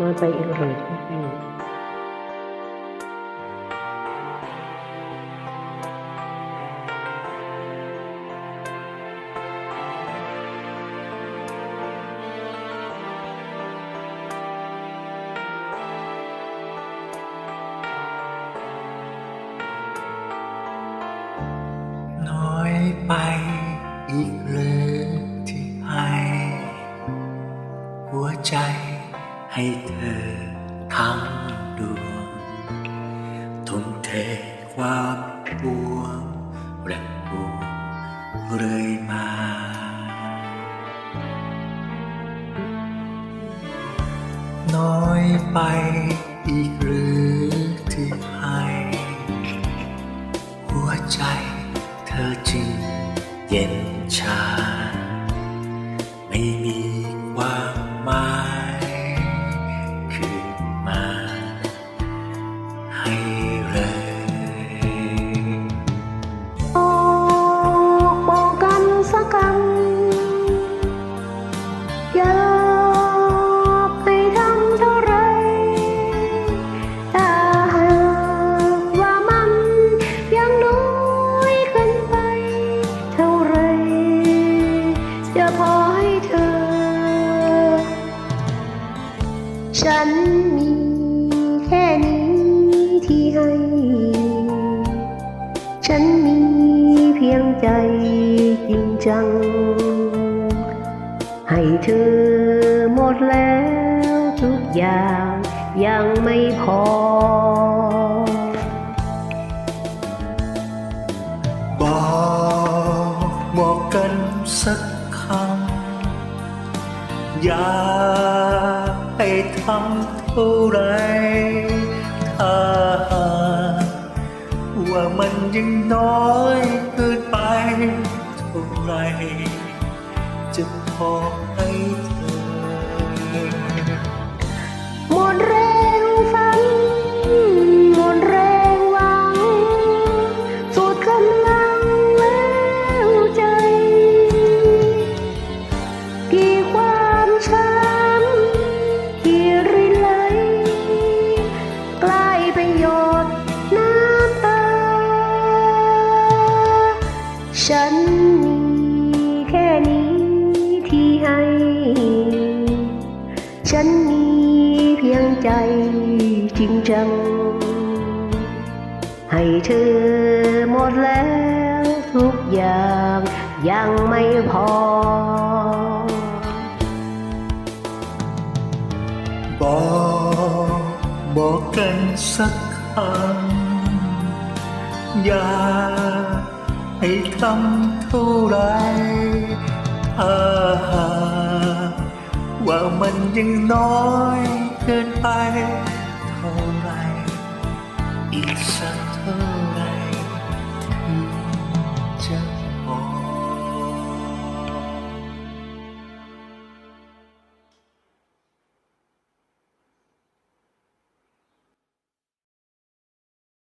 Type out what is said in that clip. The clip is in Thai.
น้อยไปอีกหรือพี่น้อยไปอีกหรือที่ให้ หัวใจ ให้เธอทั้งดวงทุ่มเทความปวงและปวงเรื่อยมาน้อยไปอีกหรือที่ให้หัวใจเธอจึงเย็นชา ไม่มีความหมาย ฉันมีแค่นี้ที่ให้ ฉันมีเพียงใจจริงจัง ให้เธอหมดแล้วทุกอย่างยังไม่พอ บอกบอกกันสักคำอยา ให้ทำเท่าไรถ้าหากว่ามันยังน้อยเกินไปเท่าไรจะพอ ฉันมีเพียงใจจริงจัง ให้เธอหมดแล้วทุกอย่างยังไม่พอ บอกบอกกันสักคำอยากให้ทำเท่าไรถ้า ว่ามัน